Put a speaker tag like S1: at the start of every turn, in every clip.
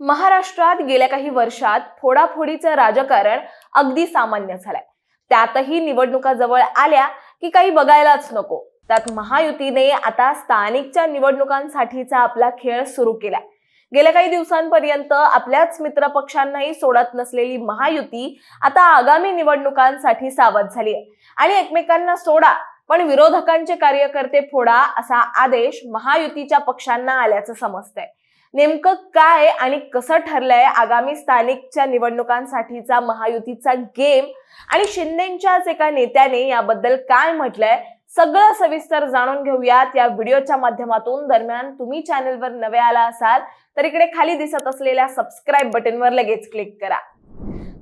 S1: महाराष्ट्रात गेल्या काही वर्षात फोडाफोडीचं राजकारण अगदी सामान्य झालंय. त्यातही निवडणुका जवळ आल्या की काही बघायलाच नको. त्यात महायुतीने आता स्थानिकच्या निवडणुकांसाठीचा आपला खेळ सुरू केलाय. गेल्या काही दिवसांपर्यंत आपल्याच मित्रपक्षांनाही सोडत नसलेली महायुती आता आगामी निवडणुकांसाठी सावध झाली आहे. आणि एकमेकांना सोडा पण विरोधकांचे कार्यकर्ते फोडा असा आदेश महायुतीच्या पक्षांना आल्याचं समजतंय. नेमकं काय आणि कसं ठरलंय आगामी स्थानिकच्या निवडणुकांसाठीचा महायुतीचा गेम आणि शिंदेच्याच एका नेत्याने याबद्दल काय म्हटलंय सगळं सविस्तर जाणून घेऊयात. या व्हिडिओच्या माध्यमातून दरम्यान तुम्ही चॅनलवर नवे आला असाल तर इकडे खाली दिसत असलेल्या सबस्क्राईब बटनवर लगेच क्लिक करा.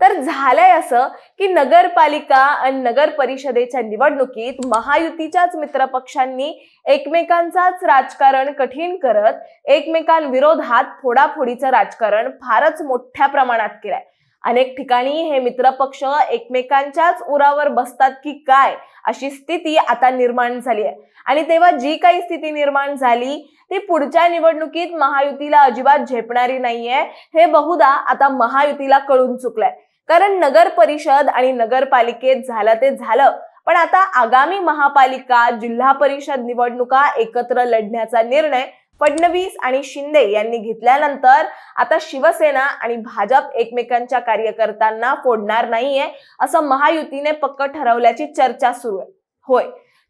S1: तर झालंय असं की नगरपालिका आणि नगर परिषदेच्या निवडणुकीत महायुतीच्याच मित्रपक्षांनी एकमेकांचाच राजकारण कठीण करत एकमेकांविरोधात फोडाफोडीचं राजकारण फारच मोठ्या प्रमाणात केलंय. अनेक ठिकाणी हे मित्रपक्ष एकमेकांच्याच उरावर बसतात की काय अशी स्थिती आता निर्माण झाली आहे. आणि तेव्हा जी काही स्थिती निर्माण झाली ती पुढच्या निवडणुकीत महायुतीला अजिबात झेपणारी नाहीये. हे बहुधा आता महायुतीला कळून चुकलंय. कारण नगर परिषद आणि नगरपालिकेत झालं ते झालं. पण आता आगामी महापालिका जिल्हा परिषद निवडणुका एकत्र लढण्याचा निर्णय फडणवीस आणि शिंदे यांनी घेतल्यानंतर आता शिवसेना आणि भाजप एकमेकांच्या कार्यकर्त्यांना फोडणार नाहीये असं महायुतीने पक्क ठरवल्याची चर्चा सुरू आहे. होय.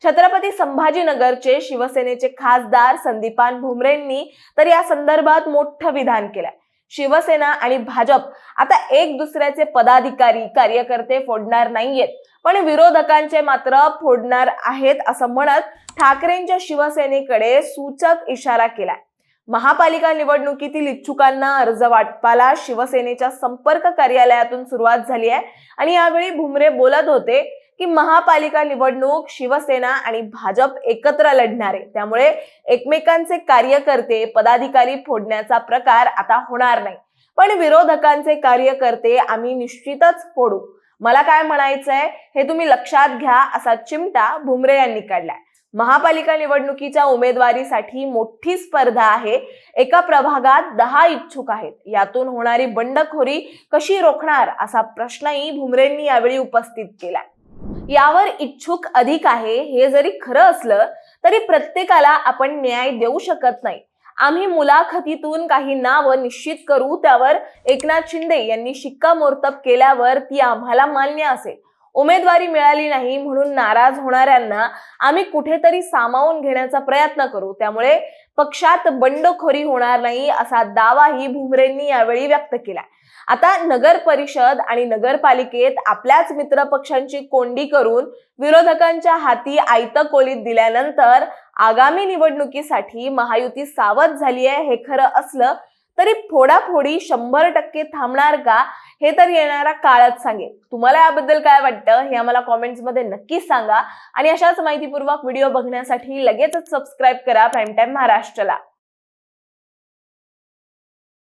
S1: छत्रपती संभाजीनगरचे शिवसेनेचे खासदार संदीपान भुमरेंनी तर या संदर्भात मोठं विधान केलंय. शिवसेना आणि भाजप आता एक दुसऱ्याचे पदाधिकारी कार्यकर्ते फोडणार नाहीयेत. पण विरोधकांचे मात्र फोडणार आहेत असं म्हणत ठाकरेंच्या शिवसेनेकडे सूचक इशारा केलाय. महापालिका निवडणुकीतील इच्छुकांना अर्ज वाटपाला शिवसेनेच्या संपर्क कार्यालयातून सुरुवात झाली आहे. आणि यावेळी भुमरे बोलत होते की महापालिका निवडणूक शिवसेना आणि भाजप एकत्र लढणार. आहे त्यामुळे एकमेकांचे कार्यकर्ते पदाधिकारी फोडण्याचा प्रकार आता होणार नाही. पण विरोधकांचे कार्यकर्ते आम्ही निश्चितच फोडू. मला काय म्हणायचंय? हे तुम्ही लक्षात घ्या असा चिमटा भुमरे यांनी काढलाय. महापालिका निवडणुकीच्या उमेदवारीसाठी मोठी स्पर्धा आहे. एका प्रभागात दहा इच्छुक आहेत. यातून होणारी बंडखोरी कशी रोखणार असा प्रश्नही भुमरेंनी यावेळी उपस्थित केलाय. यावर इच्छुक अधिक आहे हे जरी खरं असलं तरी प्रत्येकाला आपण न्याय देऊ शकत नाही. आम्ही मुलाखतीतून काही नावं निश्चित करू त्यावर एकनाथ शिंदे यांनी शिक्कामोर्तब केल्यावर ती आम्हाला मान्य असेल. उमेदवारी मिळाली नाही म्हणून नाराज होणाऱ्यांना आम्ही कुठेतरी सामावून घेण्याचा प्रयत्न करू. त्यामुळे पक्षात बंडखोरी होणार नाही असा दावाही भुमरेंनी यावेळी व्यक्त केला आता नगर परिषद आणि नगरपालिकेत आपल्याच मित्र पक्षांची कोंडी करून विरोधकांच्या हाती आयत कोलीत दिल्यानंतर आगामी निवडणुकीसाठी महायुती सावध झाली आहे हे खरं असलं तरी फोडाफोडी शंभर टक्के थांबणार का? हे तर येणारा काळच सांगेल तुम्हाला याबद्दल काय वाटतं हे आम्हाला कॉमेंट्समध्ये नक्कीच सांगा. आणि अशाच माहितीपूर्वक व्हिडिओ बघण्यासाठी लगेचच सबस्क्राईब करा प्राईम टाइम महाराष्ट्राला.